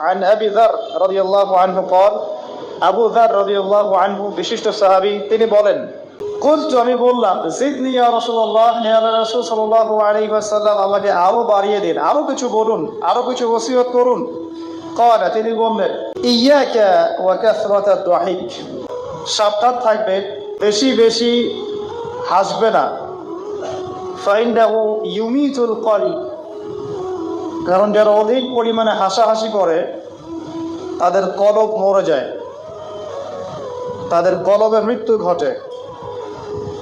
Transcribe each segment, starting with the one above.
عن أبي ذر رضي الله عنه قال আবু ذر رضي الله عنه বিশিষ্ট সাহাবী তিনি বলেন قلت আমি বললাম জিদনি ইয়া রাসূলুল্লাহ ইয়া রাসূল সাল্লাল্লাহু আলাইহি ওয়াসাল্লাম আমাকে আরো বাড়িয়ে দিন আরো কিছু বলুন আরো কিছু ওসিয়ত করুন قال তিনি বললেন ইয়াকা ওয়া কাসরাতাদ দুহিক সাবধান থাকবে বেশি বেশি হাসবে না ফাইন্দাহু ইউমিতুল কলব কারণ যারা অধিক পরিমাণে হাসাহাসি করে, তাদের কলব মরে যায়। তাদের কলবের মৃত্যু ঘটে।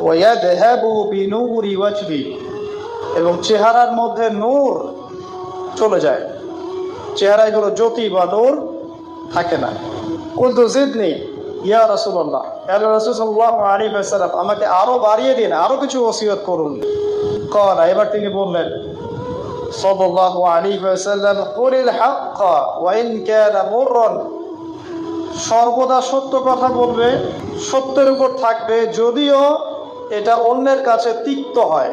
ওয়াদেহাবু বিনুরি ওয়াজহি। এবং চেহারার মধ্যে নূর চলে যায়। চেহারায় কোনো জ্যোতি বা নূর থাকে না। কিন্তু জিদনি, ইয়া রাসূলুল্লাহ। আল্লাহ রাসূল সাল্লাল্লাহু আলাইহি ওয়াসাল্লাম আমাকে আরও বাড়িয়ে দিন, আরও কিছু ওসিয়ত করুন। কলা, এবার তিনি বললেন সাল্লাল্লাহু আলাইহি ওয়াসাল্লাম, কুলিল হাক্ক ওয়া ইন কানা মুররান। সর্বদা সত্য কথা বলবে, সত্যের উপর থাকবে, যদিও এটা অন্যের কাছে তিক্ত হয়।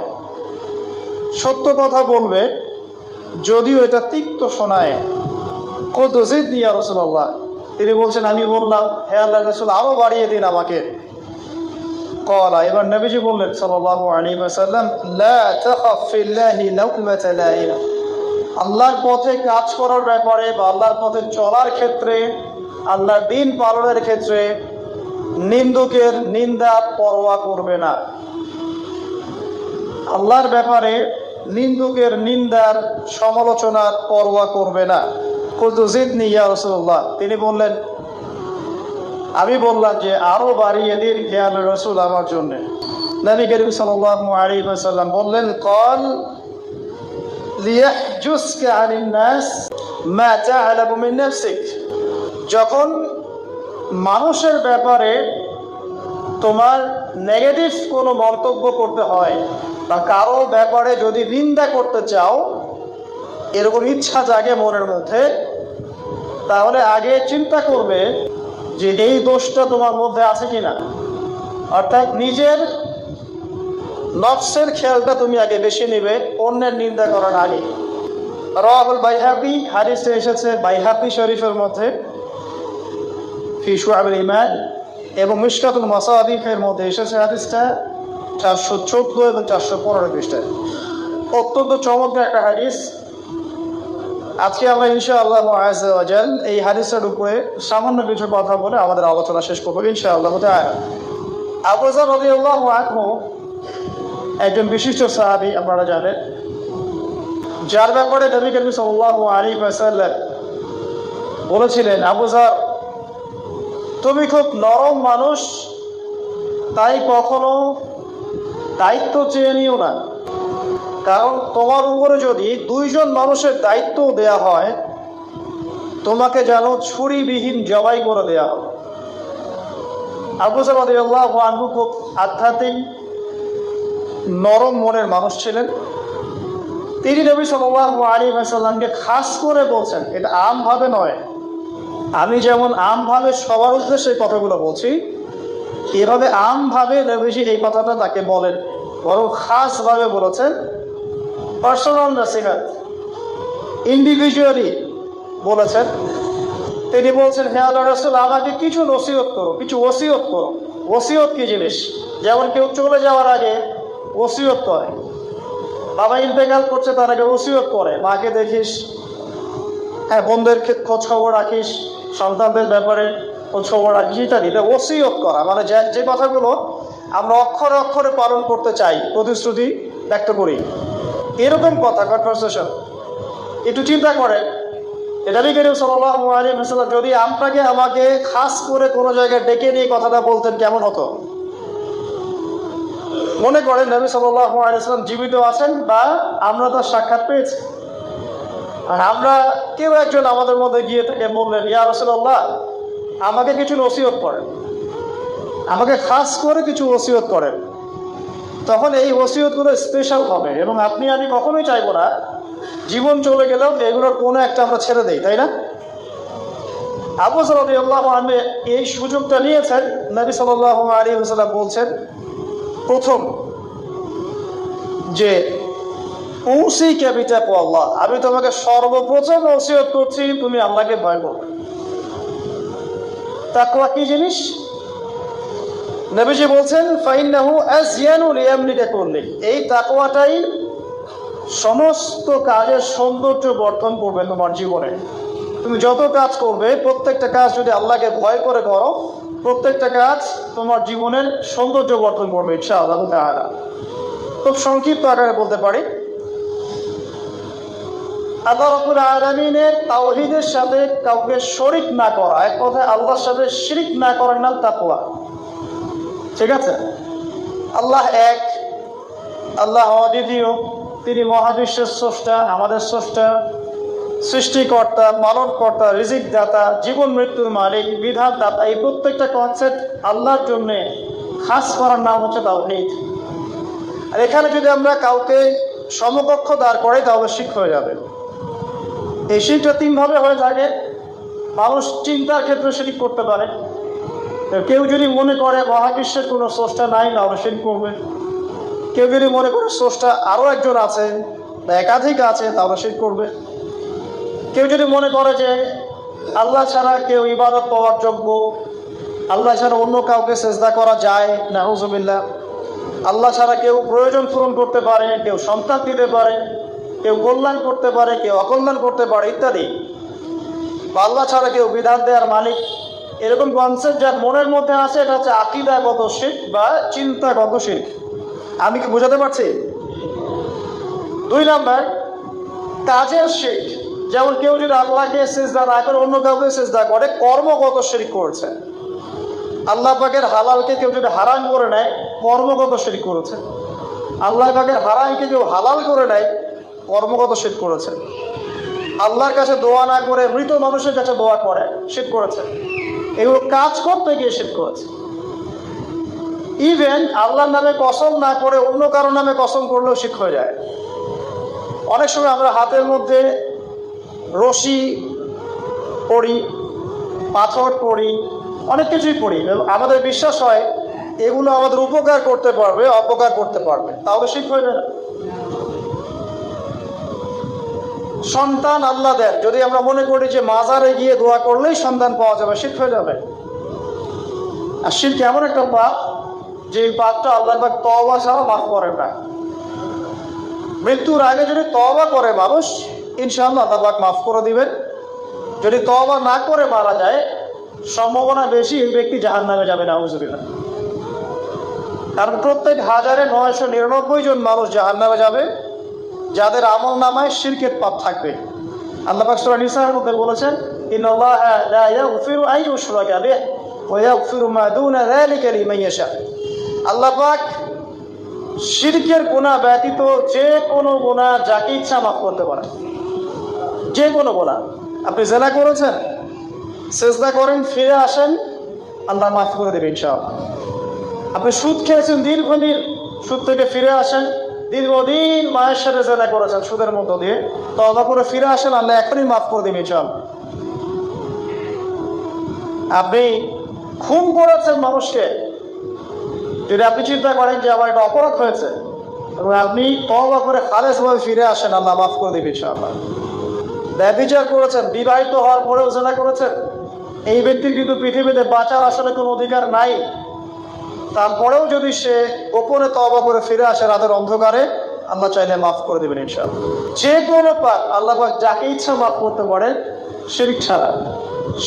সত্য কথা বলবে, যদিও এটা তিক্ত শোনায়। কত জিদ নিয়া রসুল্লাহ তিনি বলছেন, আমি বললাম, হে আল্লাহ রসুল, আরও বাড়িয়ে দিন আমাকে। কলা এবার নবীজি বললেন সাল্লাল্লাহু আলাইহি ওয়াসাল্লাম, লা তাখাফ ফিল্লাহি লাউমাতা লাইম আল্লাহর পথে কাজ করার ব্যাপারে বা আল্লাহর পথে চলার ক্ষেত্রে, আল্লাহর দিন পালনের ক্ষেত্রে নিন্দুকের নিন্দা পরোয়া করবে না। আল্লাহর ব্যাপারে নিন্দুকের নিন্দার সমালোচনার পরোয়া করবে না। কুলতু জিদনি ইয়া রাসূলুল্লাহ। তিনি বললেন আমি বললাম যে আরও বাড়িয়ে দিন খেয়াল রসুল আমার জন্য। নবী করিম সাল্লাল্লাহু আলাইহি ওয়াসাল্লাম বললেন, কল যখন মানুষের ব্যাপারে তোমার নেগেটিভ কোনো মন্তব্য করতে হয় বা কারও ব্যাপারে যদি নিন্দা করতে চাও, এরকম ইচ্ছা জাগে মনের মধ্যে, তাহলে আগে চিন্তা করবে যে এই দোষটা তোমার মধ্যে আছে কিনা, অর্থাৎ নিজের নফসের খেয়ালটা তুমি আগে বেশি নেবে, অন্যের নিন্দা করার আগে। রাহুল বাইহাবি হাদিসে এসেছে বাইহাবি শরীফের মধ্যে ফিসু শুআবুল ইমান এবং মিশকাতুল মাসাদিফের মধ্যে এসেছে হাদিসটা চারশো চোদ্দ এবং চারশো পনেরো পৃষ্ঠায়। অত্যন্ত চমৎকার একটা হাদিস। আজকে আমরা ইনশাআল্লাহ আজাল এই হাদিসের উপরে সামান্য কিছু কথা বলে আমাদের আলোচনা শেষ করব ইনশাআল্লাহ আবুজার রদিউল্লাহ আনহু একজন বিশিষ্ট সাহাবি, আপনারা জানেন, যার ব্যাপারে নবী করিম সাল্লাল্লাহু আলাইহি ওয়াসাল্লাম বলেছিলেন আবুজার তুমি খুব নরম মানুষ, তাই কখনো দায়িত্ব চেয়ে নিও না। কারণ তোমার উপরে যদি দুইজন মানুষের দায়িত্ব দেয়া হয়, তোমাকে যেন ছুরিবিহীন জবাই করে দেয়া হবে আবু সাল্লাহ আনহু খুব আধ্যাত্মিক, নরম মনের মানুষ ছিলেন। তিনি নবী সাল্লাহ আলী সাল্লামকে খাস করে বলছেন, এটা আমভাবে নয়। আমি যেমন আমভাবে সবার উদ্দেশ্যে কথাগুলো বলছি, এভাবে আমভাবে নবীজি এই কথাটা তাকে বলেন, বরং খাসভাবে বলেছেন পার্সোনাল নাসিহাত ইন্ডিভিজুয়ালি বলেছেন। তিনি বলছেন, হে আল্লাহ রসুল, আমাকে কিছু নসিহত করো, কিছু ওসিয়ত করো। ওসিয়ত কি জিনিস? যেমন কেউ চলে যাওয়ার আগে ওসিয়ত করে। বাবা ইন্তেকাল করছে, তার আগে ওসিয়ত করে। মাকে দেখিস হ্যাঁ বোনদের ক্ষে- খোঁজ খবর রাখিস, সন্তানদের ব্যাপারে খোঁজ খবর রাখিস ইত্যাদি এটা ওসিয়ত করা। মানে যে যে কথাগুলো আমরা অক্ষরে অক্ষরে পালন করতে চাই, প্রতিশ্রুতি ব্যক্ত করি। এরকম কথা কনভারসেশন একটু চিন্তা করেন। এটা করিম সাল্লাল্লাহু আলাইহি ওয়াসাল্লাম, যদি আপনাকে আমাকে খাস করে কোনো জায়গায় ডেকে নিয়ে কথাটা বলতেন, কেমন হতো? মনে করেন নবী আলাইহি জীবিত আছেন বা আমরা তার সাক্ষাৎ পেয়েছি। আর আমরা কেউ একজন আমাদের মধ্যে গিয়ে থেকে বললেন, ইয়া রাসূলুল্লাহ, আমাকে কিছু নসিহত করেন। আমাকে খাস করে কিছু ওসিয়ত করেন। তখন এই ওসিয়তগুলো স্পেশাল হবে এবং আপনি, আমি কখনোই চাইব না, জীবন চলে গেলেও এগুলোর কোনো একটা আমরা ছেড়ে দেই, তাই না? আবু সাল্লাহ আমি এই সুযোগটা নিয়েছেন, নবী সাল্লাহ আলী হাসাল্লাম বলছেন, প্রথম যে উসি ক্যাপিটা আল্লাহ, আমি তোমাকে সর্বপ্রথম ওসিয়ত করছি, তুমি আল্লাহকে ভয় করো তাকওয়া কি জিনিস? নবীজি বলছেন, ফাইন্নাহু আজিয়ানু লিয়ামনিকা করলে এই তাকওয়াটাই সমস্ত কাজের সৌন্দর্য বর্ধন করবে তোমার জীবনে। তুমি যত কাজ করবে, প্রত্যেকটা কাজ যদি আল্লাহকে ভয় করে করো, প্রত্যেকটা কাজ তোমার জীবনের সৌন্দর্য বর্ধন করবে ইচ্ছা আল্লাহ খুব সংক্ষিপ্ত আকারে বলতে পারি। আল্লাহ রবুল আলমিনের তাওহিদের সাথে কাউকে শরিক না করা, এক কথায় আল্লাহর সাথে শিরিক না করার নাম তাকওয়া। ঠিক আছে? আল্লাহ এক, আল্লাহ অদ্বিতীয়, তিনি মহাবিশ্বের স্রষ্টা, আমাদের স্রষ্টা, সৃষ্টিকর্তা পালনকর্তা রিজিক দাতা জীবন মৃত্যুর মালিক বিধান দাতা এই প্রত্যেকটা কনসেপ্ট আল্লাহর জন্যে খাস করার নাম হচ্ছে তাওহিদ। আর এখানে যদি আমরা কাউকে সমকক্ষ দাঁড় করাই, তাহলে শিখ হয়ে যাবে। এই শিখটা তিনভাবে হয়ে থাকে। মানুষ চিন্তার ক্ষেত্রে সেটি করতে পারে। কেউ যদি মনে করে মহাবিশ্বের কোনো স্রষ্টা নাই না শিরিক করবে। কেউ যদি মনে করে স্রষ্টা আরও একজন আছে, বা একাধিক আছে তাহলে শিরিক করবে। কেউ যদি মনে করে যে আল্লাহ ছাড়া কেউ ইবাদত পাওয়ার যোগ্য, আল্লাহ ছাড়া অন্য কাউকে চেষ্টা করা যায় না হুজুবিল্লা আল্লাহ ছাড়া কেউ প্রয়োজন পূরণ করতে পারে, কেউ সন্তান দিতে পারে, কেউ কল্যাণ করতে পারে, কেউ অকল্যাণ করতে পারে, ইত্যাদি। বা আল্লাহ ছাড়া কেউ বিধান দেওয়ার মালিক এরকম কনসেপ্ট যার মনের মধ্যে আছে, এটা হচ্ছে আকিদাগত শিখ বা চিন্তাগত শিখ আমি কি বোঝাতে পারছি? দুই নাম্বার, কাজের শিখ যেমন কেউ যদি আল্লাহকে সেজদা না করে, অন্য কাউকে সেজদা করে, কর্মগত শিরিক করছে। আল্লাহ পাকের হালালকে কেউ যদি হারাম করে নেয়, কর্মগত শিরিক করেছে। আল্লাহ পাকের হারামকে কেউ হালাল করে নেয়, কর্মগত শির করেছে। আল্লাহর কাছে দোয়া না করে মৃত মানুষের কাছে দোয়া করে শীত করেছে। এগুলো কাজ করতে গিয়ে শীত করেছে ইভেন আল্লাহর নামে কসম না করে অন্য কারও নামে কসম করলেও শিখ হয়ে যায়। অনেক সময় আমরা হাতের মধ্যে রশি পড়ি পাথর পড়ি অনেক কিছুই পড়ি আমাদের বিশ্বাস হয় এগুলো আমাদের উপকার করতে পারবে, অপকার করতে পারবে, তাহলে শিখ হয়ে যায় না। সন্তান আল্লাহ দেন যদি আমরা মনে করি যে মাজারে গিয়ে দোয়া করলেই সন্তান পাওয়া যাবে শিখ হয়ে যাবে। আর শির কেমন একটা পাপ, যে পাপটা আল্লাহ পাক তবা ছাড়া মাফ করে না। মৃত্যুর আগে যদি তবা করে মানুষ, ইনশাআল্লাহ আল্লাহ পাক মাফ করে দিবেন। যদি তবা না করে মারা যায়, সম্ভাবনা বেশি এই ব্যক্তি জাহান নামে যাবে না হুজুরিল্লাহ কারণ প্রত্যেক হাজারে নয়শো নিরানব্বই জন মানুষ জাহান নামে যাবে। যাদের আমল নামায় শিরকের পাপ থাকবে। আল্লাহ শিরকের গুনাহ ব্যতীত যে কোনো গুনাহ যাকে ইচ্ছা মাফ করতে পারে যে কোনো গুনাহ। আপনি জেনা করেছেন, সেজদা করেন, ফিরে আসেন, আল্লাহ মাফ করে দেবে ইনশাআল্লাহ। আপনি সুদ খেয়েছেন, দীর্ঘদিন সুদ থেকে ফিরে আসেন দীর্ঘদিন মায়ের সাথে জেনা করেছেন, সুদের মধ্য দিয়ে। তবা করে ফিরে আসেন, আল্লাহ এখনই মাফ করে দিবে চল আপনি খুন করেছেন মানুষকে। যদি আপনি চিন্তা করেন যে আমার এটা অপরাধ হয়েছে, এবং আপনি তবা করে খালেজভাবে ফিরে আসেন, আল্লাহ মাফ করে দিবে ইনশাআল্লাহ। ব্যবিচার করেছেন, বিবাহিত হওয়ার পরেও জেনা করেছেন। এই ব্যক্তির কিন্তু পৃথিবীতে বাঁচার আসলে কোনো অধিকার নাই। তারপরেও যদি সে গোপনে তবা করে ফিরে আসে রাতের অন্ধকারে, আল্লাহ চাইলে মাফ করে দেবেন ইনশাআল্লাহ। যে কোনো পাপ আল্লাহ পাক যাকে ইচ্ছা মাফ করতে পারেন শিরিক ছাড়া।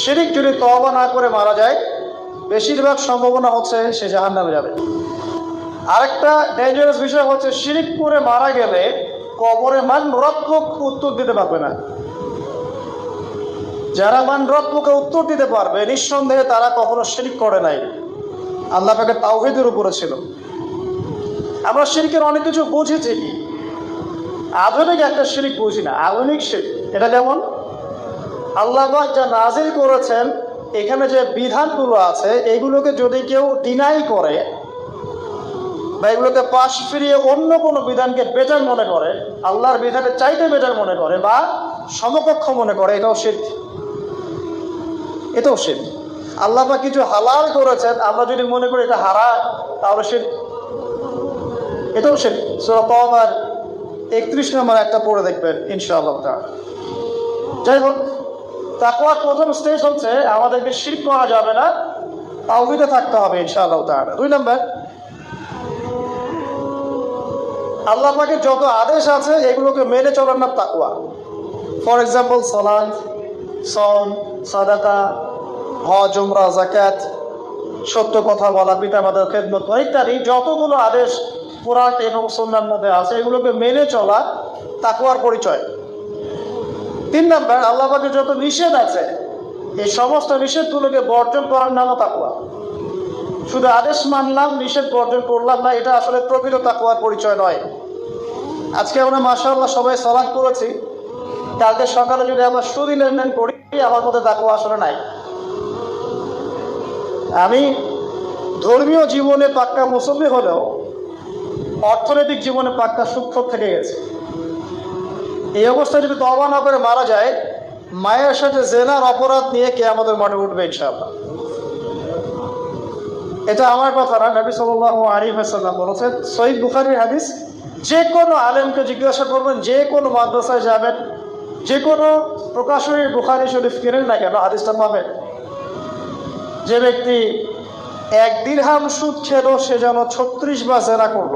শিরিক যদি তবা না করে মারা যায়, বেশিরভাগ সম্ভাবনা হচ্ছে সে জাহান নামে যাবে। আরেকটা ডেঞ্জারাস বিষয় হচ্ছে শিরিক করে মারা গেলে কবরে মান রক্ষক উত্তর দিতে পারবে না। যারা মান রক্ষকে উত্তর দিতে পারবে, নিঃসন্দেহে তারা কখনো শিরিক করে নাই। আল্লাহ পাকের তাওহিদের উপরে ছিল। আমরা শিরিকের অনেক কিছু বুঝেছি। কি আধুনিক একটা শিরিক বুঝি না, আধুনিক শিরিক। এটা যেমন আল্লাহ পাক যা নাজিল করেছেন, এখানে যে বিধানগুলো আছে, এগুলোকে যদি কেউ ডিনাই করে বা এগুলোকে পাশ ফিরিয়ে অন্য কোনো বিধানকে বেটার মনে করে, আল্লাহর বিধানের চাইতে বেটার মনে করে বা সমকক্ষ মনে করে, এটাও শির এটাও শির আল্লাহ পাক কিছু হালাল করেছেন, আমরা যদি মনে করি এটা হারা তাহলে সে এটাও সে কমার একত্রিশ নম্বর একটা পড়ে দেখবেন, ইনশাআল্লাহ। যাই হোক, তাকওয়ার প্রথম স্টেজ হচ্ছে, আমাদেরকে শির করা যাবে না, তাওহিদে থাকতে হবে, ইনশাআল্লাহ তাআলা দুই নম্বর, আল্লাহ পাকের যত আদেশ আছে, এগুলোকে মেনে চলার নাম তাকওয়া ফর এক্সাম্পল সালাদ সম সাদাকা হজ, উমরা জাকাত সত্য কথা বলা পিতা মাতার খেদমত করা ইত্যাদি যতগুলো আদেশ কোরআন এবং সন্ন্যার মধ্যে আছে, এগুলোকে মেনে চলা তাকুয়ার পরিচয়। তিন নম্বর, আল্লাহ পাকের যত নিষেধ আছে, এই সমস্ত নিষেধগুলোকে বর্জন করার নামও তাকুয়া শুধু আদেশ মানলাম, নিষেধ বর্জন করলাম না, এটা আসলে প্রকৃত তাকুয়ার পরিচয় নয়। আজকে আমরা মাসাল্লাহ সবাই সালাদ করেছি। কালকে সকালে যদি আমরা সুদি লেনদেন করি, আমার মধ্যে তাকুয়া আসলে নাই। আমি ধর্মীয় জীবনে পাক্কা মুসল্লি হলেও অর্থনৈতিক জীবনে পাক্কা সূক্ষ্ম থেকে গেছে। এই অবস্থায় যদি তবা না করে মারা যায়, মায়ের সাথে জেনার অপরাধ নিয়ে কে আমাদের মনে উঠবে ইনশাআল্লাহ? এটা আমার কথা না, নবী সাল্লাহ আরিফ হাসাল্লাম বলেছেন সহিদ বুখারির হাদিস, যে কোনো আলেমকে জিজ্ঞাসা করবেন, যে কোনো মাদ্রাসায় যাবেন, যে কোনো প্রকাশনীর বুখারি শরীফ কেনেন না কেন, হাদিসটা পাবেন। যে ব্যক্তি এক দিরহাম সুদ খেলো সে যেন ছত্রিশ বা করল।